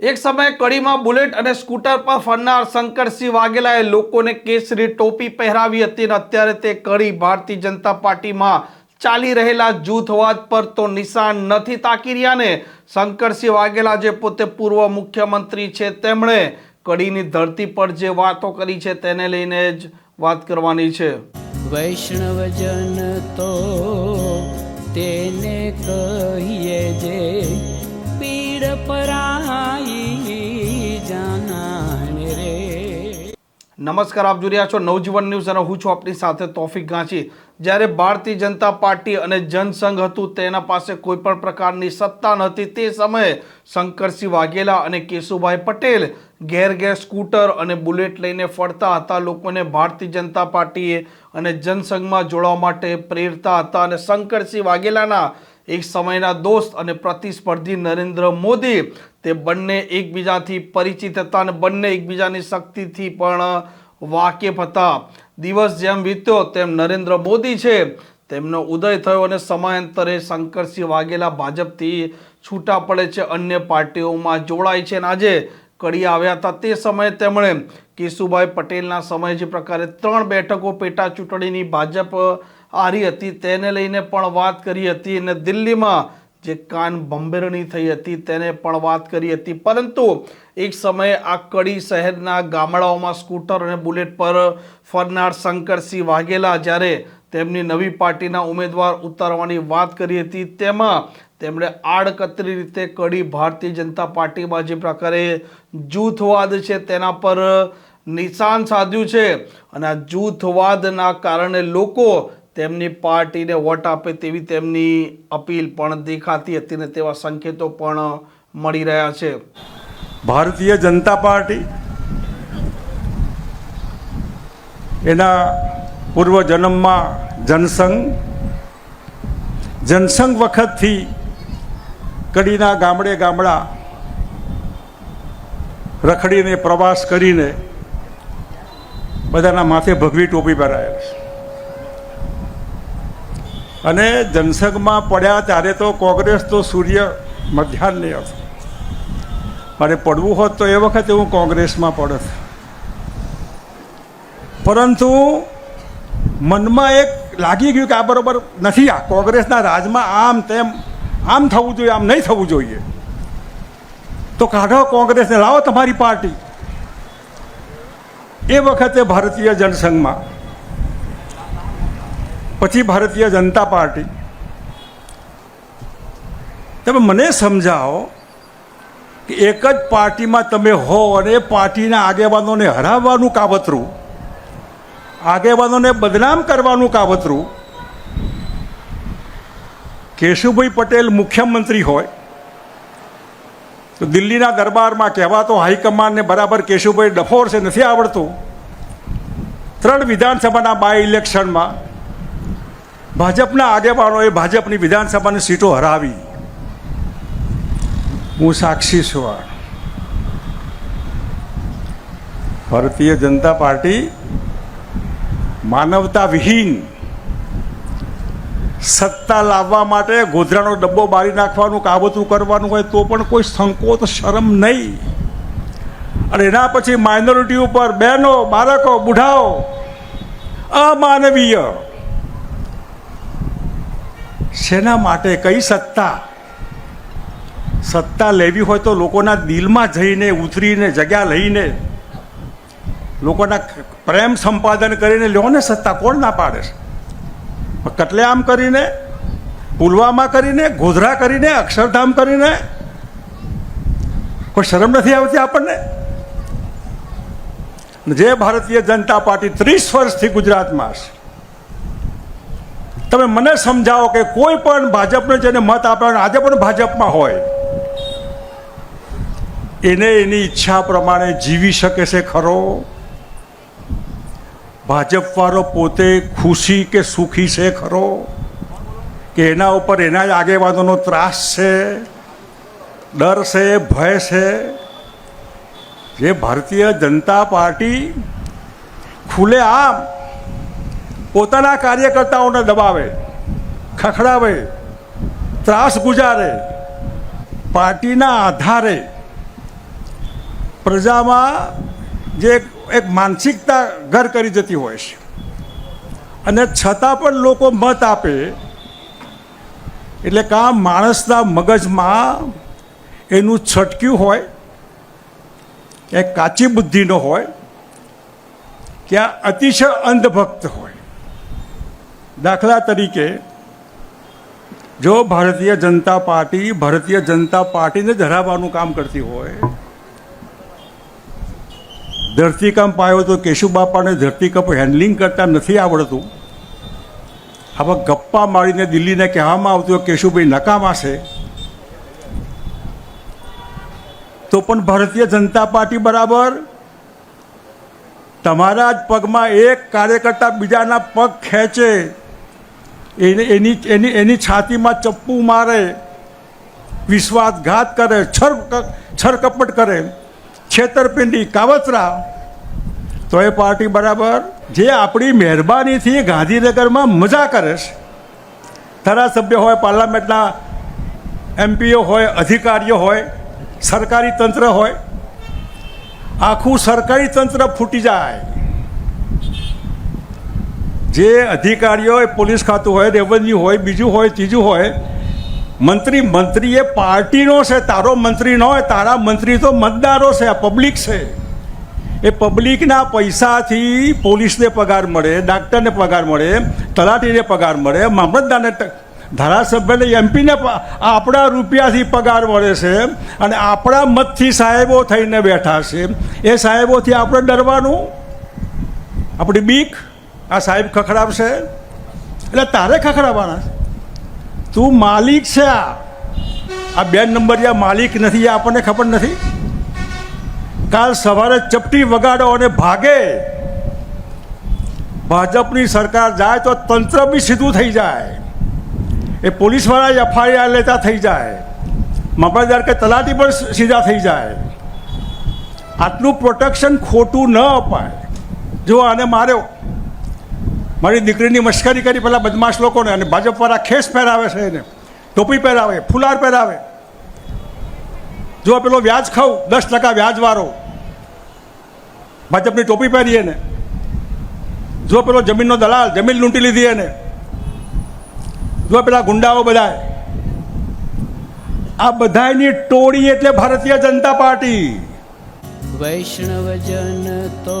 એક સમયે કડીમાં બુલેટ અને સ્કૂટર પર ફરનાર શંકરસિંહ વાઘેલાએ લોકોને કેસરી ટોપી પહેરાવી હતી અને અત્યારે તે કડી ભારતીય જનતા પાર્ટીમાં ચાલી રહેલા જૂથવાદ પર તો નિશાન નથી તાકી રહ્યા શંકરસિંહ વાઘેલા જે પોતે પૂર્વ મુખ્યમંત્રી છે, તેમણે કડીની ધરતી પર જે વાતો કરી છે, તેને લઈને જ વાત કરવાની છે. વૈષ્ણવજન તો તેને કહીએ જે પીડ પરાઈ નમસ્કાર, આપ જોઈ રહ્યા છો નવજીવન ન્યૂઝ અને હું છું આપની સાથે તોફિક ગાંચી. જ્યારે ભારતીય જનતા પાર્ટી અને જનસંઘ હતું, તેના પાસે કોઈ પણ પ્રકારની સત્તા નહોતી. તે સમયે શંકરસિંહ વાઘેલા અને કેશુભાઈ પટેલ ઘેર ઘેર સ્કૂટર અને બુલેટ લઈને ફરતા હતા. લોકોને ભારતીય જનતા પાર્ટીએ અને જનસંઘમાં જોડવા માટે પ્રેરતા હતા અને શંકરસિંહ વાઘેલાના એક સમયના દોસ્ત અને પ્રતિસ્પર્ધી નરેન્દ્ર મોદી. તે બંને એકબીજાથી પરિચિત હતા અને બંને એકબીજાની શક્તિથી પણ વાકેફ હતા. દિવસ જેમ વીત્યો તેમ નરેન્દ્ર મોદી છે. તેમનો ઉદય થયો અને સમયાંતરે શંકરસિંહ વાઘેલા ભાજપથી છૂટા પડે છે. અન્ય પાર્ટીઓમાં જોડાય છે અને આજે કડી આવ્યા હતા. તે સમયે તેમણે કેશુભાઈ પટેલના સમયે જે પ્રકારે ત્રણ બેઠકો પેટા ચૂંટણીની ભાજપ હારી હતી, તેને લઈને પણ વાત કરી હતી અને દિલ્હીમાં જે કાન બંબેરણી થઈ હતી, તેને પણ વાત કરી હતી. પરંતુ એક સમયે આ કડી શહેરના ગામડાઓમાં સ્કૂટર અને બુલેટ પર ફરનાર શંકરસિંહ વાઘેલા જ્યારે તેમની નવી પાર્ટીના ઉમેદવાર ઉતારવાની વાત કરી હતી, તેમાં તેમણે આડકતરી રીતે કડી ભારતીય જનતા પાર્ટીમાં જે પ્રકારે જૂથવાદ છે તેના પર નિશાન સાધ્યું છે. અને આ જૂથવાદના કારણે લોકો તેમની પાર્ટીને વોટ આપે તેવી તેમની અપીલ પણ દેખાતી હતી ને તેવા સંકેતો પણ મળી રહ્યા છે. ભારતીય જનતા પાર્ટી એના પૂર્વ જન્મમાં જનસંઘ જનસંઘ વખતથી કડીના ગામડે ગામડા રખડીને પ્રવાસ કરીને બધાના માથે ભગવી ટોપી પહેરાયેલ છે. અને જનસંઘમાં પડ્યા ત્યારે તો કોંગ્રેસ તો સૂર્ય મધ્યાહ્ન હતો. મારે પડવું હોત તો એ વખતે હું કોંગ્રેસમાં પડત. પરંતુ મનમાં એક લાગી ગયું કે આ બરોબર નથી, આ કોંગ્રેસના રાજમાં આમ તેમ આમ થવું જોઈએ, આમ નહીં થવું જોઈએ. તો કાઢો કોંગ્રેસને લાવો તમારી પાર્ટી. એ વખતે ભારતીય જનસંઘમાં પછી ભારતીય જનતા પાર્ટી. તમે મને સમજાવો કે એક જ પાર્ટીમાં તમે હો અને પાર્ટીના આગેવાનોને હરાવવાનું કાવતરું, આગેવાનોને બદનામ કરવાનું કાવતરું. કેશુભાઈ પટેલ મુખ્યમંત્રી હોય, તો દિલ્હીના દરબારમાં કહેવાતો હાઈકમાન્ડને બરાબર કેશુભાઈ ડફોર છે, નથી આવડતું. ત્રણ વિધાનસભાના બાય ઇલેક્શનમાં ભાજપના આગેવાનોએ ભાજપની વિધાનસભાની સીટો હરાવી. હું સાક્ષી છું ભારતીય જનતા પાર્ટી માનવતા વિહીન સત્તા લાવવા માટે ગોધરાનો ડબ્બો બારી નાખવાનું, કાવતરું કરવાનું હોય તો પણ કોઈ સંકોચ, શરમ નહીં. અને એના પછી માઇનોરિટી ઉપર બહેનો, બાળકો, બુઢાઓ, અમાનવીય શેના માટે કઈ સત્તા? સત્તા લેવી હોય તો લોકોના દિલમાં જઈને, ઉતરીને, જગ્યા લઈને, લોકોના પ્રેમ સંપાદન કરીને લ્યો ને સત્તા, કોણ ના પાડે છે? કટલેઆમ કરીને, પુલવામા કરીને, ગોધરા કરીને, અક્ષરધામ કરીને, કોઈ શરમ નથી આવતી આપણને? જે ભારતીય જનતા પાર્ટી ત્રીસ વર્ષથી ગુજરાતમાં છે તમે મને સમજાવો કે કોઈ પણ ભાજપને જેને મત આપ્યો આજે પણ ભાજપમાં હોય, એને એની ઈચ્છા પ્રમાણે જીવી શકે છે ખરો? ભાજપવાળો પોતે ખુશી કે સુખી છે ખરો? કે એના ઉપર એના જ આગેવાનોનો ત્રાસ છે? ડર છે, ભય છે? જે ભારતીય જનતા પાર્ટી ખુલે આમ પોતાના કાર્યકર્તાઓને દબાવે, ખખડાવે, ત્રાસ ગુજારે, પાર્ટીના આધારે. પ્રજામાં જે એક માનસિકતા ઘર કરી જતી હોય છે. અને છતાં પણ લોકો મત આપે, એટલે કાં માણસના મગજમાં એનું છટક્યું હોય, એ કાચી બુદ્ધિનો હોય, કે આ અતિશય અંધભક્ત હોય. દાખલા તરીકે, જો ભારતીય જનતા પાર્ટી ભારતીય જનતા પાર્ટીને ધરાવવાનું કામ કરતી હોય ધરતીકંપ આવ્યો તો કેશુબાપાને ધરતીકંપ હેન્ડલિંગ કરતા નથી આવડતું. આવા ગપ્પા મારીને દિલ્હીને કહેવામાં આવતું કેશુભાઈ નકામા છે તો પણ ભારતીય જનતા પાર્ટી બરાબર તમારા જ પગમાં એક કાર્યકર્તા બીજાના પગ ખેંચે. એને એની એની એની છાતીમાં ચપ્પુ મારે, વિશ્વાસઘાત કરે, છર છરકપટ કરે, છેતરપિંડી, કાવતરા. તો એ પાર્ટી બરાબર, જે આપણી મહેરબાનીથી ગાંધીનગરમાં મજા કરે છે. ધારાસભ્ય હોય, પાર્લામેન્ટના એમપીઓ હોય, અધિકારીઓ હોય, સરકારી તંત્ર હોય, આખું સરકારી તંત્ર ફૂટી જાય. જે અધિકારીઓ પોલીસ ખાતું હોય, રેવન્યુ હોય, બીજું હોય, ત્રીજું હોય, મંત્રી મંત્રી એ પાર્ટીનો છે, તારો મંત્રી ન હોય, તારા મંત્રી તો મતદારો છે, આ પબ્લિક છે. એ પબ્લિકના પૈસાથી પોલીસને પગાર મળે, ડાક્ટરને પગાર મળે, તલાટીને પગાર મળે, મામલતદારને ધારાસભ્યને એમપીને આપણા રૂપિયાથી પગાર મળે છે અને આપણા મતથી સાહેબો થઈને બેઠા છે. એ સાહેબોથી આપણે ડરવાનું? આપણી બીક? આ સાહેબ ખખડાવશે? એટલે તારે ખખડાવવાના તું માલિક છે આ. આ બે નંબરિયા માલિક નથી એ આપણને ખબર નથી. કાલ સવારે ચપટી વગાડો અને ભાગે. ભાજપની સરકાર જાય તો તંત્ર બી સીધું થઈ જાય. એ પોલીસવાળા એફઆઈઆર લેતા થઈ જાય. મામલતદાર કે તલાટી પણ સીધા થઈ જાય. આટલું પ્રોટેક્શન ખોટું ન અપાય. જો આને માર્યો મારી દીકરીની મશ્કરી કરી પેલા બદમાશ લોકોને અને ભાજપવાળા ખેસ પહેરાવે છે એને. ટોપી પહેરાવે, ફુલાર પહેરાવે. જો પેલો વ્યાજ ખાઉં, દસ ટકા વ્યાજવાળો ભાજપની ટોપી પહેરી એને. જો પેલો જમીનનો દલાલ, જમીન લૂંટી લીધી એને. જો પેલા ગુંડાઓ બધા આ બધાની ટોળી એટલે ભારતીય જનતા પાર્ટી. વૈષ્ણવજન તો